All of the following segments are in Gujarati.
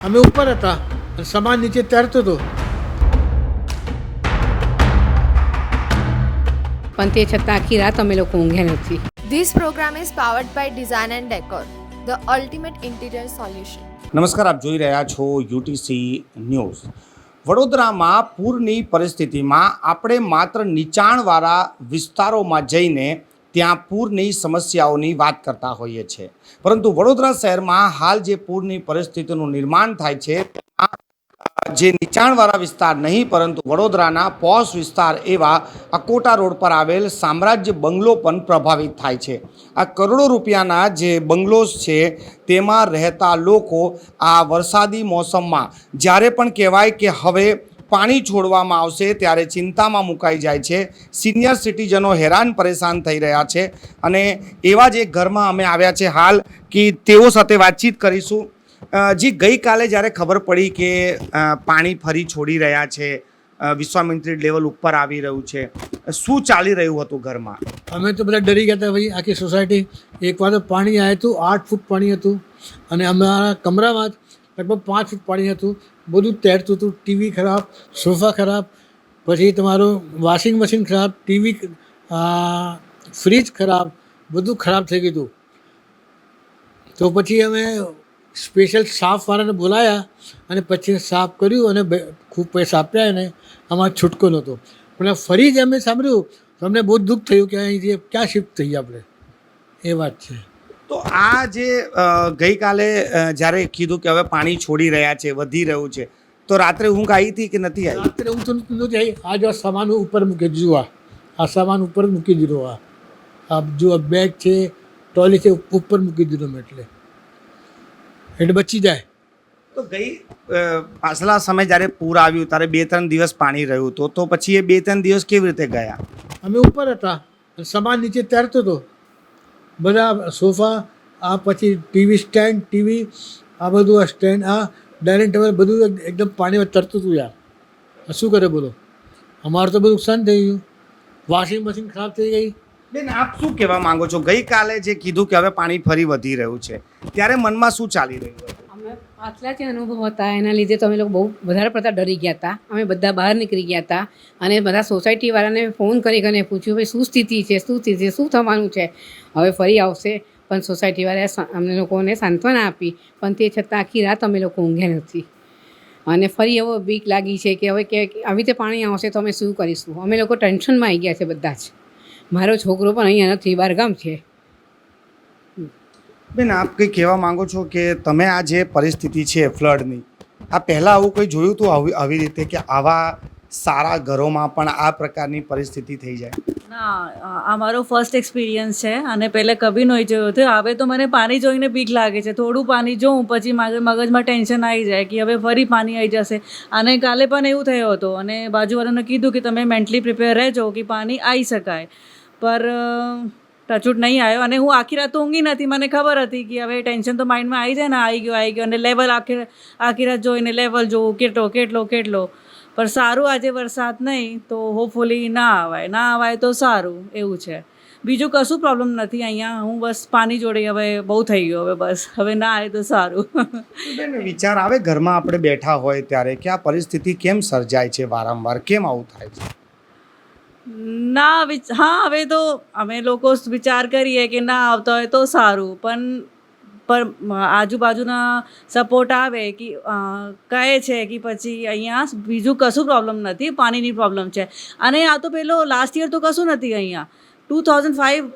અમે ઉપર હતા અને સામાન નીચે તરતો હતો. પણ તે છતાં આખી રાત અમે લોકો ઊંઘ્યા નથી. This program is powered by design and decor the ultimate interior solution નમસ્કાર આપ જોઈ રહ્યા છો યુટીસી ન્યૂઝ વડોદરામાં પૂરની પરિસ્થિતિમાં આપણે માત્ર નીચાણવાળા વિસ્તારોમાં જઈને ત્યાં પૂરની સમસ્યાઓની વાત કરતા હોઈએ છીએ પરંતુ વડોદરા શહેરમાં હાલ જે પૂરની પરિસ્થિતિનું નિર્માણ થાય છે જે નીચાણવાળા વિસ્તાર નહીં, પરંતુ વડોદરાના પોશ વિસ્તાર એવા અકોટા રોડ પર આવેલ સામ્રાજ્ય બંગલો પણ પ્રભાવિત થાય છે. આ કરોડો રૂપિયાના જે બંગલોઝ છે, તેમાં રહેતા લોકો આ વરસાદી મોસમમાં, જ્યારે પણ કહેવાય કે હવે પાણી છોડવામાં આવશે ત્યારે ચિંતામાં મુકાઈ જાય છે. સિનિયર સિટીઝનો હેરાન પરેશાન થઈ રહ્યા છે અને એવા જ એક ઘરમાં અમે આવ્યા છે હાલ કે તેઓ સાથે વાતચીત કરીશું. જી, ગઈકાલે જ્યારે ખબર પડી કે પાણી ફરી છોડી રહ્યા છે વિશ્વામિત્રી લેવલ ઉપર આવી રહ્યું છે, શું ચાલી રહ્યું હતું ઘરમાં? અમે તો બધા ડરી ગયા હતા, ભાઈ, આખી સોસાયટી એકવાર તો પાણી આવ્યું હતું આઠ ફૂટ પાણી હતું અને અમારા કમરામાં લગભગ પાંચ ફૂટ પાણી હતું. બધું તેરતું હતું. ટીવી ખરાબ સોફા ખરાબ, પછી તમારું વોશિંગ મશીન ખરાબ ટીવી ફ્રીજ ખરાબ, બધું ખરાબ થઈ ગયું હતું. તો પછી અમે સ્પેશિયલ સાફવાળાને બોલાયા અને પછી સાફ કર્યું અને ખૂબ પૈસા આપ્યા અને અમારો છૂટકો નહોતો. પણ ફરી જ અમે સાંભળ્યું, તો અમને બહુ દુઃખ થયું કે અહીંથી ક્યાં શિફ્ટ થઈએ આપણે? એ વાત છે. તો આ જે ગઈકાલે જ્યારે કીધું કે હવે પાણી છોડી રહ્યા છે વધી રહ્યું છે તો રાત્રે ઊંઘ આવી હતી કે નથી આવી? રાત્રે હું તો નથી આવી. આ જો સામાન ઉપર મૂકી દીધું આ. આ સામાન ઉપર મૂકી દીધો આ. આ જો બેગ છે ટોયલેટ છે ઉપર મૂકી દીધો મેં એટલે. એટલે બચી જાય. તો ગઈ પાછલા સમય જ્યારે પૂર આવ્યું ત્યારે બે ત્રણ દિવસ પાણી રહ્યું હતું તો પછી એ બે ત્રણ દિવસ કેવી રીતે ગયા? અમે ઉપર હતા. સામાન નીચે તરતો હતો. બધા સોફા, આ પછી ટીવી સ્ટેન્ડ, ટીવી, આ બધું આ સ્ટેન્ડ, આ ડાઇનિંગ ટેબલ બધું એકદમ પાણીમાં તરતું હતું યાર. શું કરે બોલો? અમારું તો બધું નુકસાન થઈ ગયું. વોશિંગ મશીન ખરાબ થઈ ગઈ. બેન, આપ શું કહેવા માંગો છો? ગઈકાલે જે કીધું કે હવે પાણી ફરી વધી રહ્યું છે, ત્યારે મનમાં શું ચાલી રહ્યું પાછલા જે અનુભવ હતા. એના લીધે તો અમે લોકો બહુ વધારે પડતા ડરી ગયા હતા. અમે બધા બહાર નીકળી ગયા હતા અને બધા સોસાયટીવાળાને ફોન કરી કરીને પૂછ્યું, ભાઈ, શું સ્થિતિ છે? શું સ્થિતિ છે? શું થવાનું છે? હવે ફરી આવશે. પણ સોસાયટીવાળાએ અમને લોકોને સાંત્વના આપી. પણ તે છતાં આખી રાત અમે લોકો ઊંઘ્યા નથી. અને ફરી એવો બીક લાગી છે કે હવે કે આવી રીતે પાણી આવશે તો અમે શું કરીશું? અમે લોકો ટેન્શનમાં આવી ગયા છે બધા જ. મારો છોકરો પણ અહીંયા નથી બહારગામ છે. બેન, આપ કંઈ કહેવા માંગો છો કે તમે આ જે પરિસ્થિતિ છે ફ્લડની, આ પહેલાં આવું કંઈ જોયું હતું આવી આવી રીતે કે આવા સારા ઘરોમાં પણ આ પ્રકારની પરિસ્થિતિ થઈ જાય? ના, આ- મારો ફર્સ્ટ એક્સપિરિયન્સ છે અને પહેલે કભી નહીં જોયું હતું. હવે તો મને પાણી જોઈને બીક લાગે છે. થોડું પાણી જોઉં, પછી મગજમાં ટેન્શન આવી જાય કે હવે ફરી પાણી આવી જશે. અને કાલે પણ એવું થયું હતું અને બાજુવાળાને કીધું કે તમે મેન્ટલી પ્રિપેર રહેજો કે પાણી આવી શકાય. પર ટચુટ નહીં આવ્યો અને હું આખી રાત ઊંઘી નથી. મને ખબર હતી કે હવે ટેન્શન તો માઇન્ડમાં આવી જાય ને આવી ગયો આવી ગયો. અને લેવલ આખી આખી રાત જોઈને લેવલ જોવું, કેટલો કેટલો કેટલો. પણ સારું આજે વરસાદ નહીં તો હોપફુલી ના આવાય ના આવાય તો સારું, એવું છે. બીજું કશું પ્રોબ્લેમ નથી અહીંયા. હું બસ પાણી જોડે હવે બહુ થઈ ગયો હવે બસ. હવે ના આવે તો સારું. વિચાર આવે ઘરમાં આપણે બેઠા હોય ત્યારે કે આ પરિસ્થિતિ કેમ સર્જાય છે વારંવાર? કેમ આવું થાય છે? ના હા, હવે તો અમે લોકો વિચાર કરીએ કે ના આવતા હોય તો સારું, પણ પણ આજુબાજુના સપોર્ટ આવે કે કહે છે કે પછી અહીંયા બીજું કશું પ્રોબ્લેમ નથી, પાણીની પ્રોબ્લેમ છે. અને આ તો પેલો લાસ્ટ યર તો કશું નથી અહીંયા. ટુ થાઉઝન્ડ ફાઇવ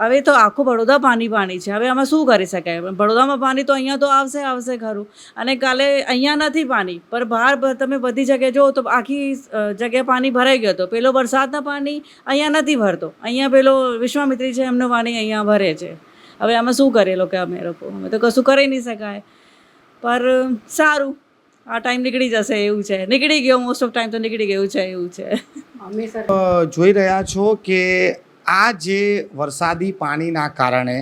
હવે તો આખું બડોદરા પાણી પાણી છે. હવે આમાં શું કરી શકાય? બડોદરામાં પાણી તો અહીંયા તો આવશે આવશે ખરું. અને કાલે અહીંયા નથી પાણી પર બહાર તમે બધી જગ્યાએ જુઓ તો આખી જગ્યાએ પાણી ભરાઈ ગયો હતો. પેલો વરસાદના પાણી અહીંયા નથી ભરતો. અહીંયા પેલો વિશ્વામિત્રી છે, એમનું પાણી અહીંયા ભરે છે. હવે આમાં શું કરીએ લોકો અમે લોકો? અમે તો કશું કરી નહીં શકાય. પર, સારું. આ ટાઈમ નીકળી જશે, એવું છે. નીકળી ગયો, મોસ્ટ ઓફ ટાઈમ તો નીકળી ગયું છે, એવું છે. અમે જોઈ રહ્યા છો કે આ જે વરસાદી પાણીના કારણે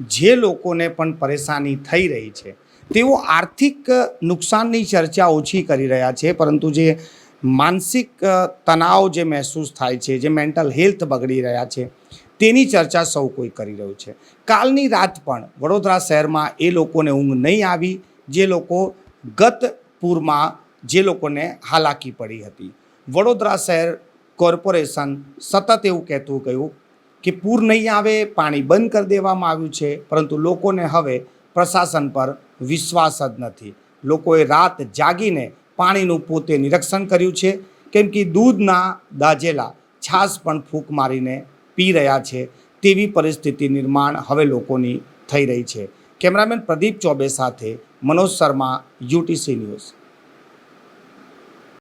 જે લોકોને પણ પરેશાની થઈ રહી છે, તેઓ આર્થિક નુકસાનની ચર્ચા ઓછી કરી રહ્યા છે, પરંતુ જે માનસિક તણાવ જે મહેસૂસ થાય છે, જે મેન્ટલ હેલ્થ બગડી રહ્યા છે, તેની ચર્ચા સૌ કોઈ કરી રહ્યું છે. કાલની રાત પણ વડોદરા શહેરમાં એ લોકોને ઊંઘ નહીં આવી, જે લોકો ગત પૂરમાં જે લોકોને હાલાકી પડી હતી. વડોદરા શહેર કોર્પોરેશન સતત એવું કહેતું ગયું કે પૂર નહીં આવે, પાણી બંધ કરી દેવામાં આવ્યું છે, પરંતુ લોકોને હવે પ્રશાસન પર વિશ્વાસ જ નથી. લોકોએ રાત જાગીને પાણીનું પોતે નિરીક્ષણ કર્યું છે, કેમ કે દૂધના દાજેલા છાશ પણ ફૂંક મારીને પી રહ્યા છે, તેવી પરિસ્થિતિ નિર્માણ હવે લોકોની થઈ રહી છે. કેમેરામેન પ્રદીપ ચોબે સાથે મનોજ શર્મા, યુટીસી ન્યૂઝ.